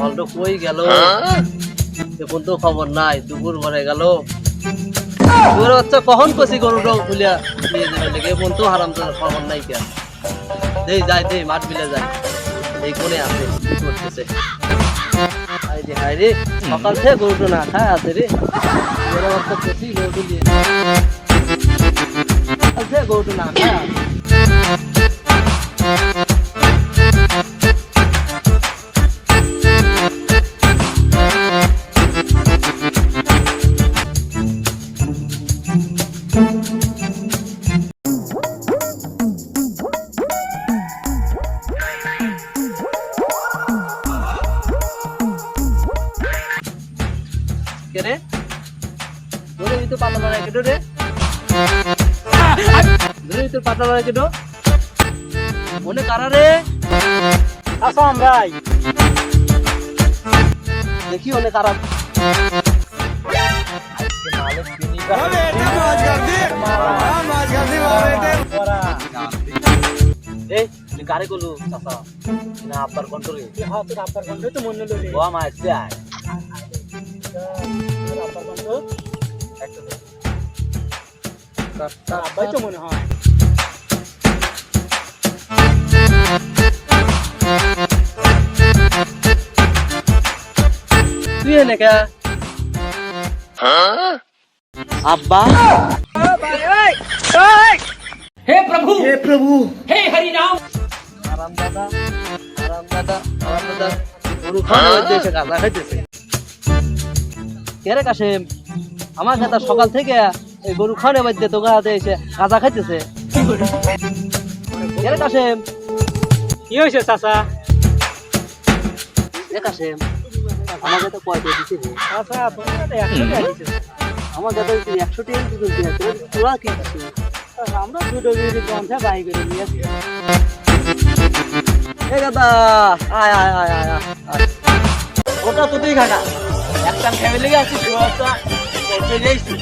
হলটা কই গেল? এখন তো খবর নাই, দুপুর ঘরে গেল। দুপুর বাচ্চা কখন কষি গরুটা খুলিয়া নিয়ে যাবে লেগে এখন তো হারাম তো খবর নাই কেন? দেই, যাই, দেই, মাঠ বিলে যাই। এই কোনে আছে কি করতেছে হাই রে, সকাল থেকে গরুটা না খায় আছে রে। গরু বাচ্চা কষি গরুটা নিয়ে গরুটা না খায় কে রে? ধরে ভিতর পাতা মারা কেটো রে। ধরে ভিতর পাতা মারা কেটো। মনে কারা রে? আসাম ভাই। দেখি অনেক কারা। এই তুই কারে না আব্বার কন্ট্রোলে হ্যাঁ তোর আব্বার তো মনে লই ও আমার আসছে আয় আব্বাই তো মনে হয় তুই এনেকা হে প্রভু। হে প্রভু। হে হরি নাম। আরাম দাদা আরাম দাদা আরাম দাদা। গরু খাওয়া হইতেছে গাঁদা খাইতেছে কে রে কাশেম আমার কথা সকাল থেকে এই গরু খাওয়ানো বাদ দিয়ে তো গাঁতে এসে গাঁজা খাইতেছে। কে রে কাশেম কি হয়েছে চাচা? রে কাশেম আমার কাছে কয় দিয়ে দিছে চাচা আমার কাছে একশো টাকা? তোরা- কি? আমরা দুটো বিড়ি পঞ্চা বাই করে এ দাদা আয় আয় আয় আয় আয়, ওটা তো তুই খানা একটা ফ্যামিলি আছে চলে এসছি